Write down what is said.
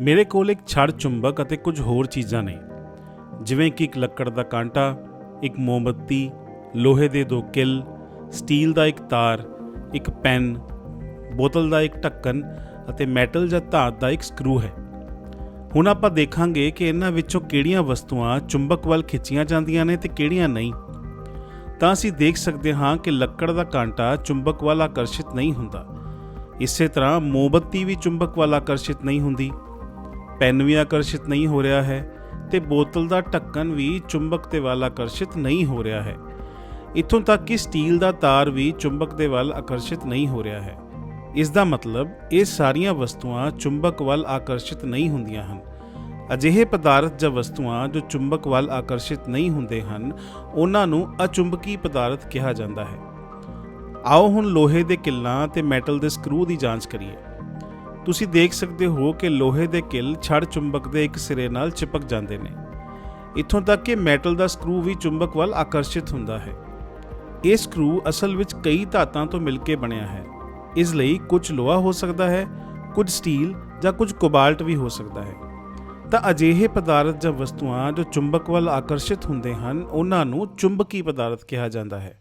ਮੇਰੇ ਕੋਲ ਇੱਕ ਛੜ ਚੁੰਬਕ ਅਤੇ ਕੁਝ ਹੋਰ ਚੀਜ਼ਾਂ ਨੇ। ਜਿਵੇਂ ਕਿ ਇੱਕ ਲੱਕੜ ਦਾ ਕਾਂਟਾ, ਇੱਕ ਮੋਮਬੱਤੀ, ਲੋਹੇ ਦੇ ਦੋ ਕਿੱਲ, ਸਟੀਲ ਦਾ ਇੱਕ ਤਾਰ, ਇੱਕ ਪੈਨ, ਬੋਤਲ ਦਾ ਇੱਕ ਢੱਕਣ ਅਤੇ ਮੈਟਲ ਜਾਂ ਧਾਤ ਦਾ ਇੱਕ ਸਕਰੂ ਹੈ। ਹੁਣ ਆਪਾਂ ਦੇਖਾਂਗੇ ਕਿ ਇਹਨਾਂ ਵਿੱਚੋਂ ਕਿਹੜੀਆਂ ਵਸਤੂਆਂ ਚੁੰਬਕ ਵੱਲ ਖਿੱਚੀਆਂ ਜਾਂਦੀਆਂ ਨੇ ਤੇ ਕਿਹੜੀਆਂ ਨਹੀਂ। ਤਾਂ ਅਸੀਂ ਦੇਖ ਸਕਦੇ ਹਾਂ ਕਿ ਲੱਕੜ ਦਾ ਕਾਂਟਾ ਚੁੰਬਕ ਵੱਲ ਆਕਰਸ਼ਿਤ ਨਹੀਂ ਹੁੰਦਾ। ਇਸੇ ਤਰ੍ਹਾਂ ਮੋਮਬੱਤੀ ਵੀ ਚੁੰਬਕ ਵੱਲ ਆਕਰਸ਼ਿਤ ਨਹੀਂ ਹੁੰਦੀ। ਪੈਨ ਵੀ ਆਕਰਸ਼ਿਤ ਨਹੀਂ ਹੋ ਰਿਹਾ ਹੈ ਤੇ ਬੋਤਲ ਦਾ ਢੱਕਣ ਵੀ ਚੁੰਬਕ ਦੇ ਵੱਲ ਆਕਰਸ਼ਿਤ ਨਹੀਂ ਹੋ ਰਿਹਾ ਹੈ। ਇੱਥੋਂ ਤੱਕ ਕਿ ਸਟੀਲ ਦਾ ਤਾਰ ਵੀ ਚੁੰਬਕ ਦੇ ਵੱਲ ਆਕਰਸ਼ਿਤ ਨਹੀਂ ਹੋ ਰਿਹਾ ਹੈ। ਇਸ ਦਾ ਮਤਲਬ ਇਹ ਸਾਰੀਆਂ ਵਸਤੂਆਂ ਚੁੰਬਕ ਵੱਲ ਆਕਰਸ਼ਿਤ ਨਹੀਂ ਹੁੰਦੀਆਂ ਹਨ। ਅਜਿਹੇ ਪਦਾਰਥ ਜਾਂ ਵਸਤੂਆਂ ਜੋ ਚੁੰਬਕ ਵੱਲ ਆਕਰਸ਼ਿਤ ਨਹੀਂ ਹੁੰਦੇ ਹਨ, ਉਹਨਾਂ ਨੂੰ ਅਚੁੰਬਕੀ ਪਦਾਰਥ ਕਿਹਾ ਜਾਂਦਾ ਹੈ। ਆਓ ਹੁਣ ਲੋਹੇ ਦੇ ਕਿੱਲਾਂ ਤੇ ਮੈਟਲ ਦੇ ਸਕਰੂ ਦੀ ਜਾਂਚ ਕਰੀਏ। ਤੁਸੀਂ ਦੇਖ ਸਕਦੇ ਹੋ ਕਿ ਲੋਹੇ ਦੇ ਕਿੱਲ ਛੜ ਚੁੰਬਕ ਦੇ ਇੱਕ ਸਿਰੇ ਨਾਲ ਚਿਪਕ ਜਾਂਦੇ ਨੇ। ਇੱਥੋਂ ਤੱਕ ਕਿ ਮੈਟਲ ਦਾ ਸਕਰੂ ਵੀ ਚੁੰਬਕ ਵੱਲ ਆਕਰਸ਼ਿਤ ਹੁੰਦਾ ਹੈ। ਇਹ ਸਕਰੂ ਅਸਲ ਵਿੱਚ ਕਈ ਧਾਤਾਂ ਤੋਂ ਮਿਲ ਕੇ ਬਣਿਆ ਹੈ। ਇਸ ਲਈ ਕੁਝ ਲੋਹਾ ਹੋ ਸਕਦਾ ਹੈ, ਕੁਝ ਸਟੀਲ ਜਾਂ ਕੁਝ ਕੋਬਾਲਟ ਵੀ ਹੋ ਸਕਦਾ ਹੈ। ਤਾਂ ਅਜਿਹੇ ਪਦਾਰਥ ਜਾਂ ਵਸਤੂਆਂ ਜੋ ਚੁੰਬਕ ਵੱਲ ਆਕਰਸ਼ਿਤ ਹੁੰਦੇ ਹਨ, ਉਹਨਾਂ ਨੂੰ ਚੁੰਬਕੀ ਪਦਾਰਥ ਕਿਹਾ ਜਾਂਦਾ ਹੈ।